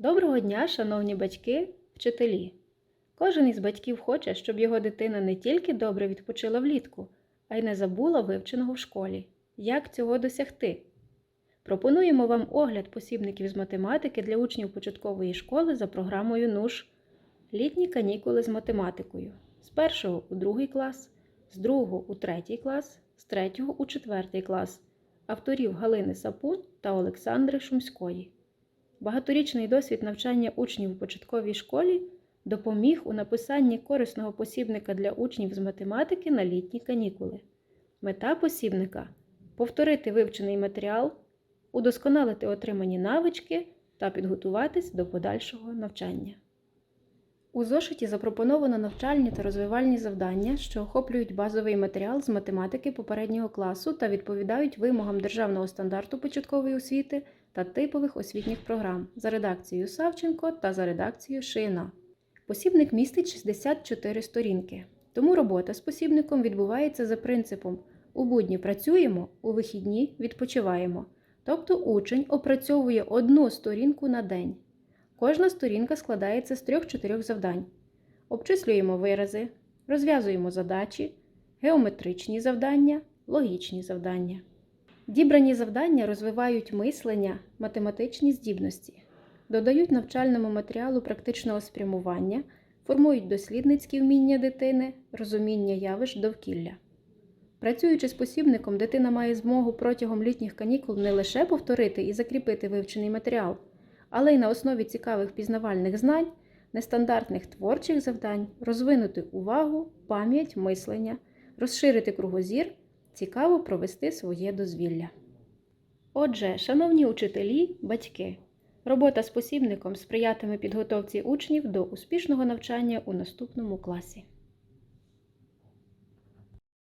Доброго дня, шановні батьки, вчителі! Кожен із батьків хоче, щоб його дитина не тільки добре відпочила влітку, а й не забула вивченого в школі. Як цього досягти? Пропонуємо вам огляд посібників з математики для учнів початкової школи за програмою НУШ Літні канікули з математикою з першого у другий клас, з другого у третій клас, з третього у четвертий клас авторів Галини Сапун та Олександри Шумської. Багаторічний досвід навчання учнів у початковій школі допоміг у написанні корисного посібника для учнів з математики на літні канікули. Мета посібника повторити вивчений матеріал, удосконалити отримані навички та підготуватись до подальшого навчання. У зошиті запропоновано навчальні та розвивальні завдання, що охоплюють базовий матеріал з математики попереднього класу та відповідають вимогам державного стандарту початкової освіти та типових освітніх програм за редакцією Савченко та за редакцією Шиїна. Посібник містить 64 сторінки, тому робота з посібником відбувається за принципом у будні працюємо, у вихідні відпочиваємо. Тобто учень опрацьовує одну сторінку на день. Кожна сторінка складається з трьох-чотирьох завдань. Обчислюємо вирази, розв'язуємо задачі, геометричні завдання, логічні завдання. Дібрані завдання розвивають мислення, математичні здібності, додають навчальному матеріалу практичного спрямування, формують дослідницькі вміння дитини, розуміння явищ довкілля. Працюючи з посібником, дитина має змогу протягом літніх канікул не лише повторити і закріпити вивчений матеріал, але й на основі цікавих пізнавальних знань, нестандартних творчих завдань розвинути увагу, пам'ять, мислення, розширити кругозір, цікаво провести своє дозвілля. Отже, шановні учителі, батьки, робота з посібником сприятиме підготовці учнів до успішного навчання у наступному класі.